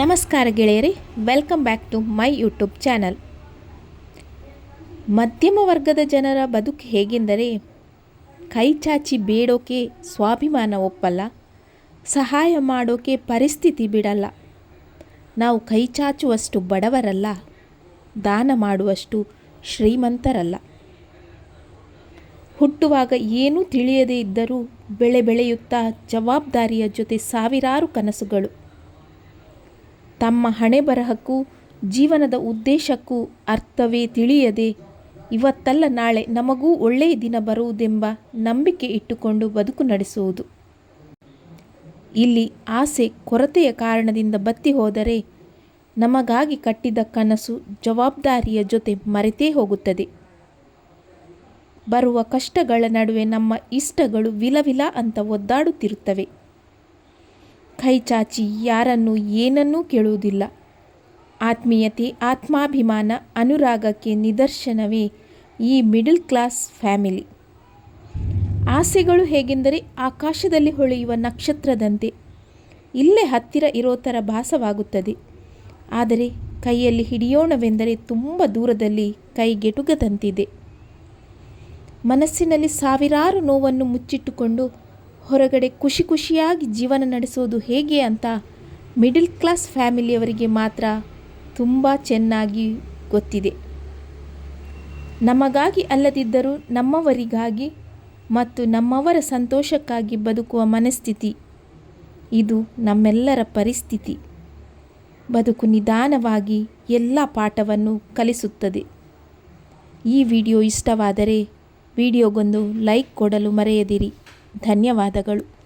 ನಮಸ್ಕಾರ ಗೆಳೆಯರಿ welcome back to my YouTube channel ಮಧ್ಯಮ ವರ್ಗದ ಜನರ ಬದುಕು ಹೇಗೆಂದರೆ, ಕೈ ಚಾಚಿ ಬೇಡೋಕೆ ಸ್ವಾಭಿಮಾನ ಒಪ್ಪಲ್ಲ, ಸಹಾಯ ಮಾಡೋಕೆ ಪರಿಸ್ಥಿತಿ ಬಿಡಲ್ಲ. ನಾವು ಕೈ ಚಾಚುವಷ್ಟು ಬಡವರಲ್ಲ, ದಾನ ಮಾಡುವಷ್ಟು ಶ್ರೀಮಂತರಲ್ಲ. ಹುಟ್ಟುವಾಗ ಏನೂ ತಿಳಿಯದೇ ಇದ್ದರೂ ಬೆಳೆ ಬೆಳೆಯುತ್ತಾ ಜವಾಬ್ದಾರಿಯ ಜೊತೆ ಸಾವಿರಾರು ಕನಸುಗಳು. ತಮ್ಮ ಹಣೆ ಬರಹಕ್ಕೂ ಜೀವನದ ಉದ್ದೇಶಕ್ಕೂ ಅರ್ಥವೇ ತಿಳಿಯದೆ ಇವತ್ತಲ್ಲ ನಾಳೆ ನಮಗೂ ಒಳ್ಳೆಯ ದಿನ ಬರುವುದೆಂಬ ನಂಬಿಕೆ ಇಟ್ಟುಕೊಂಡು ಬದುಕು ನಡೆಸುವುದು. ಇಲ್ಲಿ ಆಸೆ ಕೊರತೆಯ ಕಾರಣದಿಂದ ಬತ್ತಿ ಹೋದರೆ ನಮಗಾಗಿ ಕಟ್ಟಿದ ಕನಸು ಜವಾಬ್ದಾರಿಯ ಜೊತೆ ಮರೆತೇ ಹೋಗುತ್ತದೆ. ಬರುವ ಕಷ್ಟಗಳ ನಡುವೆ ನಮ್ಮ ಇಷ್ಟಗಳು ವಿಲವಿಲ ಅಂತ ಒದ್ದಾಡುತ್ತಿರುತ್ತವೆ. ಕೈ ಚಾಚಿ ಯಾರನ್ನು ಏನನ್ನೂ ಕೇಳುವುದಿಲ್ಲ. ಆತ್ಮೀಯತೆ, ಆತ್ಮಾಭಿಮಾನ, ಅನುರಾಗಕ್ಕೆ ನಿದರ್ಶನವೇ ಈ ಮಿಡಲ್ ಕ್ಲಾಸ್ ಫ್ಯಾಮಿಲಿ. ಆಸೆಗಳು ಹೇಗೆಂದರೆ ಆಕಾಶದಲ್ಲಿ ಹೊಳೆಯುವ ನಕ್ಷತ್ರದಂತೆ. ಇಲ್ಲೇ ಹತ್ತಿರ ಇರೋ ಥರ ಭಾಸವಾಗುತ್ತದೆ. ಆದರೆ ಕೈಯಲ್ಲಿ ಹಿಡಿಯೋಣವೆಂದರೆ ತುಂಬ ದೂರದಲ್ಲಿ ಕೈಗೆಟುಗದಂತಿದೆ ಮನಸ್ಸಿನಲ್ಲಿ ಸಾವಿರಾರು ನೋವನ್ನು ಮುಚ್ಚಿಟ್ಟುಕೊಂಡು ಹೊರಗಡೆ ಖುಷಿ ಖುಷಿಯಾಗಿ ಜೀವನ ನಡೆಸೋದು ಹೇಗೆ ಅಂತ ಮಿಡಲ್ ಕ್ಲಾಸ್ ಫ್ಯಾಮಿಲಿಯವರಿಗೆ ಮಾತ್ರ ತುಂಬ ಚೆನ್ನಾಗಿ ಗೊತ್ತಿದೆ. ನಮಗಾಗಿ ಅಲ್ಲದಿದ್ದರೂ ನಮ್ಮವರಿಗಾಗಿ ಮತ್ತು ನಮ್ಮವರ ಸಂತೋಷಕ್ಕಾಗಿ ಬದುಕುವ ಮನಸ್ಥಿತಿ ಇದು ನಮ್ಮೆಲ್ಲರ ಪರಿಸ್ಥಿತಿ. ಬದುಕು ನಿಧಾನವಾಗಿ ಎಲ್ಲ ಪಾಠವನ್ನು ಕಲಿಸುತ್ತದೆ. ಈ ವಿಡಿಯೋ ಇಷ್ಟವಾದರೆ ವಿಡಿಯೋಗೊಂದು ಲೈಕ್ ಕೊಡಲು ಮರೆಯದಿರಿ. ಧನ್ಯವಾದಗಳು.